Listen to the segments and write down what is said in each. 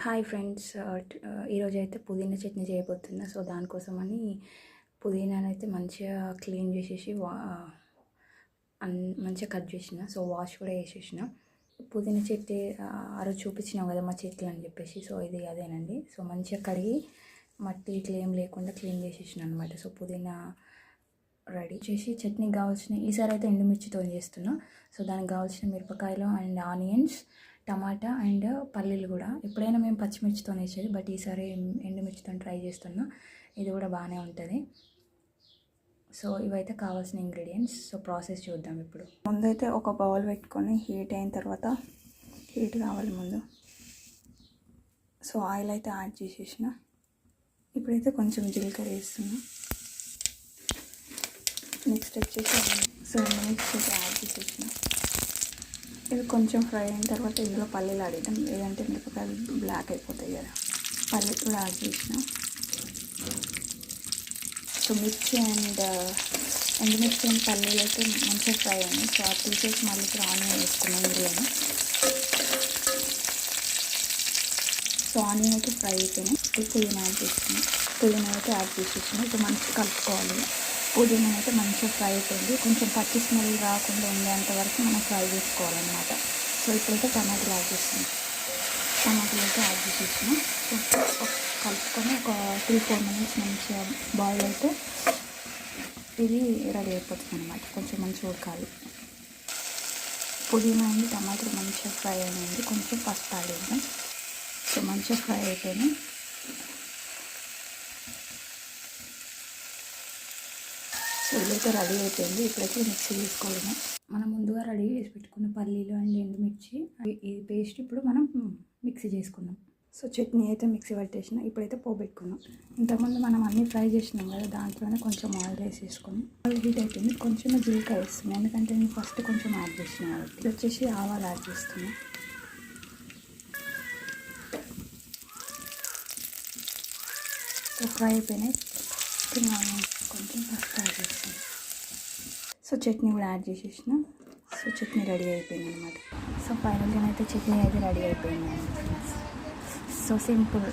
Hi friends. ఈరోజు అయితే పుదీనా చట్నీ చేయబోతున్నా. సో దానికోసమని పుదీనాని అయితే మంచిగా క్లీన్ చేసేసి వా అన్- మంచిగా కట్ చేసిన. సో వాష్ కూడా చేసేసిన. పుదీనా చెట్టు ఆ రోజు చూపించినాం కదా మా చెట్లు అని చెప్పేసి. సో ఇది అదేనండి. సో మంచిగా కడిగి మట్టి ఇట్లా ఏం లేకుండా క్లీన్ చేసేసిన అనమాట సో పుదీనా రెడీ చేసి చట్నీకి కావాల్సిన ఈసారి అయితే ఎండుమిర్చితో చేస్తున్నా. సో దానికి కావాల్సిన మిరపకాయలు అండ్ ఆనియన్స్ టమాటా అండ్ పల్లీలు కూడా. ఎప్పుడైనా మేము పచ్చిమిర్చితో వేసేది బట్ ఈసారి ఎండుమిర్చితో ట్రై చేస్తున్నా. ఇది కూడా బాగానే ఉంటుంది. సో ఇవైతే కావాల్సిన ఇంగ్రీడియంట్స్. సో ప్రాసెస్ చూద్దాం ఇప్పుడు. ముందైతే ఒక బౌల్ పెట్టుకొని హీట్ అయిన తర్వాత హీట్ కావాలి ముందు. సో ఆయిల్ అయితే యాడ్ చేసేసిన. ఇప్పుడైతే కొంచెం జీలకర్ర వేస్తున్నా. నెక్స్ట్ వచ్చేసి సో మిక్స్ అయితే యాడ్ చేసేసిన. ఇది కొంచెం ఫ్రై అయిన తర్వాత ఇందులో పల్లీలు అడిగినాం లేదంటే మిరపకాయలు బ్లాక్ అయిపోతాయి కదా. పల్లీలు కూడా యాడ్ చేసిన. సో మిర్చి అండ్ ఎండుమిర్చి అండ్ పల్లీలు అయితే మంచిగా ఫ్రై అయినాయి. సో ఆ పీసెస్ మళ్ళీ ఇక్కడ ఆనియన్ వేసుకున్నాం ఇందులోనే సో ఆనియన్ అయితే ఫ్రై అయిపోయినాయి. ఇప్పుడు పుదీనా యాడ్ చేసుకున్నాం పుదీనా అయితే యాడ్ చేసేసాను ఇప్పుడు మంచిగా కలుపుకోవాలి. పుదీనా అయితే మంచిగా ఫ్రై అయిపోయింది. కొంచెం పచ్చి స్మెల్ రాకుండా ఉండేంత వరకు మనం ఫ్రై చేసుకోవాలన్నమాట. సో ఇప్పుడైతే టమాటాలు యాడ్ చేస్తున్నాం. టమాటాలు అయితే యాడ్ చేసేసిన సో కలుపుకొని ఒక త్రీ ఫోర్ మినిట్స్ మంచిగా బాయిల్ అయితే ఇది రెడీ అయిపోతుంది అనమాట కొంచెం మంచిగా ఉడకాలి. పుదీనా అండి టమాటాలు మంచిగా ఫ్రై అయింది కొంచెం పసుపు ఆడేద్దాం సో మంచిగా ఫ్రై అయిపోయినాయి సో ఇదైతే రెడీ అయిపోయింది. ఇప్పుడైతే మిక్సీ తీసుకోవడమే మనం ముందుగా రెడీ చేసి పెట్టుకున్న పల్లీలు అండ్ ఎండుమిర్చి ఈ- పేస్ట్ ఇప్పుడు మనం మిక్సీ చేసుకున్నాం సో చట్నీ అయితే మిక్సీ పట్టేసిన ఇప్పుడైతే పోబెట్టుకున్నాం ఇంతకుముందు మనం అన్నీ ఫ్రై చేసినాం కదా దాంట్లోనే కొంచెం ఆయిల్ వేసేసుకొని ఆయిల్ హీట్ అయిపోయింది కొంచెం జీలకాయ వేస్తున్నాం. ఎందుకంటే నేను ఫస్ట్ కొంచెం యాడ్ చేసిన ఇది వచ్చేసి ఆవాలు యాడ్ చేస్తున్నాం. ఫ్రై అయిపోయినాయి. కొంచెం ఫస్ట్ యాడ్ చేస్తాను సో చట్నీ కూడా యాడ్ చేసేసిన. సో చట్నీ రెడీ అయిపోయింది అనమాట సో ఫైనల్గా అయితే చట్నీ అయితే రెడీ అయిపోయింది ఫ్రెండ్స్ సో సింపుల్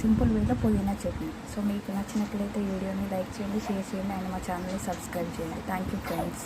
సింపుల్ వేలో పుదీనా చట్నీ. సో మీకు నచ్చినట్లయితే వీడియోని లైక్ చేయండి షేర్ చేయండి అండ్ మా ఛానల్ని సబ్స్క్రైబ్ చేయండి. Thank you friends